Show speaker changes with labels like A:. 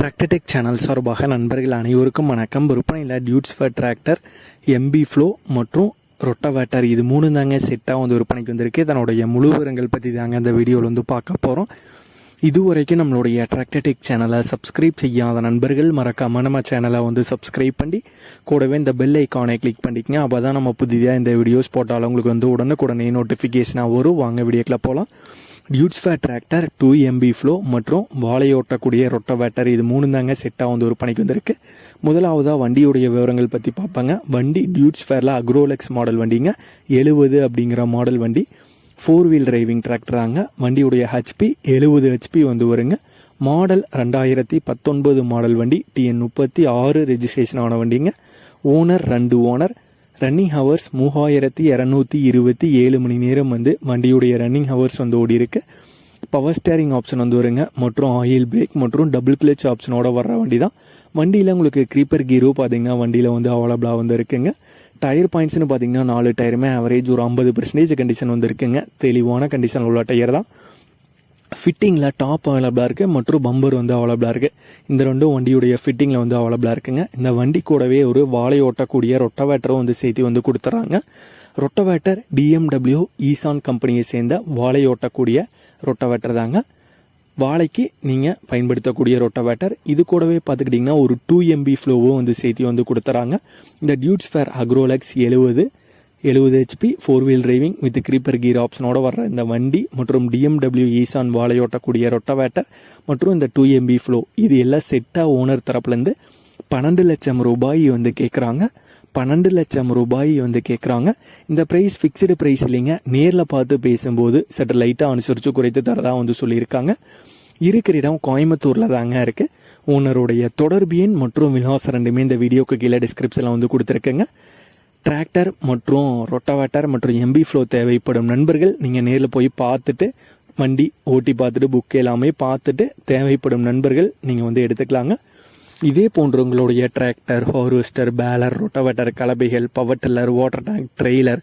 A: Tractor Tech channel சார்பாக நண்பர்கள் அனைவருக்கும் வணக்கம். விற்பனையில் Deutz Fahr tractor MB plough மற்றும் ரொட்டவேட்டர் இது மூணு தாங்க செட்டாக வந்து விற்பனைக்கு வந்திருக்கு. இதனுடைய முழு விவரங்கள் பற்றி தாங்க இந்த வீடியோவில் வந்து பார்க்க போகிறோம் இதுவரைக்கும் நம்மளுடைய டிராக்டர்டெக் சேனலை சப்ஸ்கிரைப் செய்யாத நண்பர்கள் மறக்காம நம்ம சேனலை வந்து சப்ஸ்கிரைப் பண்ணி கூடவே இந்த பெல் ஐக்கானை கிளிக் பண்ணிக்கங்க. அப்போ தான் நம்ம புதிதாக இந்த வீடியோஸ் போட்டாலும் உங்களுக்கு வந்து உடனுக்குடனே நோட்டிஃபிகேஷனாக வரும். வாங்க வீடியோக்கில் போகலாம் Deutz Fahr tractor two MB plough மற்றும் வாழையோட்டக்கூடிய ரொட்டவேட்டர் இது மூணு தாங்க செட்டாக வந்து ஒரு பணிக்கு வந்திருக்கு முதலாவதாக வண்டியுடைய விவரங்கள் பற்றி பார்ப்பாங்க வண்டி டியூட்ஸ்ஃபேரில் அக்ரோலெக்ஸ் மாடல் வண்டிங்க எழுபது அப்படிங்கிற மாடல் வண்டி ஃபோர் வீல் டிரைவிங் டிராக்டராங்க வண்டியுடைய ஹெச்பி எழுபது ஹெச்பி வந்து வருங்க மாடல் ரெண்டாயிரத்தி பத்தொன்பது மாடல் வண்டி டிஎன் முப்பத்தி ஆறு ரெஜிஸ்ட்ரேஷன் ஆன வண்டிங்க ஓனர் ரெண்டு ஓனர் ரன்னிங் ஹவர்ஸ் மூவாயிரத்தி இரநூத்தி இருபத்தி ஏழு மணி நேரம் வந்து வண்டியுடைய ரன்னிங் ஹவர்ஸ் வந்து ஓடி இருக்கு பவர் ஸ்டேரிங் ஆப்ஷன் வந்து வருங்க. மற்றும் ஆயில் பிரேக் மற்றும் டபுள் கிளச் ஆப்ஷனோட வர்ற வண்டி தான் வண்டியில் உங்களுக்கு க்ரீப்பர் கீரோ பார்த்தீங்கன்னா வண்டியில் வந்து அவைலபிளாக வந்து இருக்குங்க. டயர் பாயிண்ட்ஸ்னு பார்த்தீங்கன்னா நாலு டயருமே ஆவரேஜ் ஒரு ஐம்பது பர்சன்டேஜ் கண்டிஷன் வந்து இருக்குங்க. தெளிவான கண்டிஷன் உள்ள டயர் தான். ஃபிட்டிங்கில் டாப் அவைலபிளாக இருக்குது மற்றும் பம்பர் வந்து அவைலபிளாக இருக்குது இந்த ரெண்டும் வண்டியுடைய ஃபிட்டிங்கில் வந்து அவைலபிளாக இருக்குங்க. இந்த வண்டி கூடவே ஒரு வாழை ஓட்டக்கூடிய ரொட்டவேட்டரும் வந்து சேர்த்து வந்து கொடுத்துட்றாங்க ரொட்டவேட்டர் டிஎம்டபிள்யூ ஈசான் கம்பெனியை சேர்ந்த வாழை ஓட்டக்கூடிய ரொட்டவேட்டர் தாங்க. வாழைக்கு நீங்கள் பயன்படுத்தக்கூடிய ரொட்டவேட்டர் இது கூடவே பார்த்துக்கிட்டிங்கன்னா ஒரு டூ எம்பி ஃப்ளோவும் வந்து சேர்த்து வந்து கொடுத்துறாங்க. இந்த டியூட்ஸ் ஃபேர் அக்ரோலெக்ஸ் எழுபது எழுபது HP four wheel driving with creeper gear ஆப்ஷனோட வர்ற இந்த வண்டி மற்றும் டிஎம்டபிள்யூ ஈசான் வாழையோட்டக்கூடிய ரொட்டவேட்டர் மற்றும் இந்த டூ எம்பி ஃப்ளோ இது எல்லாம் செட்டாக ஓனர் தரப்புலேருந்து பன்னெண்டு லட்சம் ரூபாய் வந்து கேட்குறாங்க பன்னெண்டு லட்சம் ரூபாய் வந்து கேட்குறாங்க இந்த ப்ரைஸ் ஃபிக்ஸ்டு ப்ரைஸ் இல்லைங்க. நேரில் பார்த்து பேசும்போது சற்று லைட்டாக அனுசரித்து குறைத்து தரதா வந்து சொல்லியிருக்காங்க. இருக்கிற இடம் கோயம்புத்தூரில் தாங்க இருக்குது ஓனருடைய தொடர்பு எண் மற்றும் விலாசம் ரெண்டுமே இந்த வீடியோக்கு கீழே டிஸ்கிரிப்ஷனில் வந்து கொடுத்துருக்கேங்க. டிராக்டர் மற்றும் ரொட்டவேட்டர் மற்றும் எம்பி ஃப்ளோ தேவைப்படும் நண்பர்கள் நீங்கள் நேரில் போய் பார்த்துட்டு வண்டி ஓட்டி பார்த்துட்டு புக் எல்லாமே பார்த்துட்டு தேவைப்படும் நண்பர்கள் நீங்கள் வந்து எடுத்துக்கலாங்க. இதே போன்றவங்களுடைய tractor harvester baler rotavator கலபைகள் power tiller water tank trailer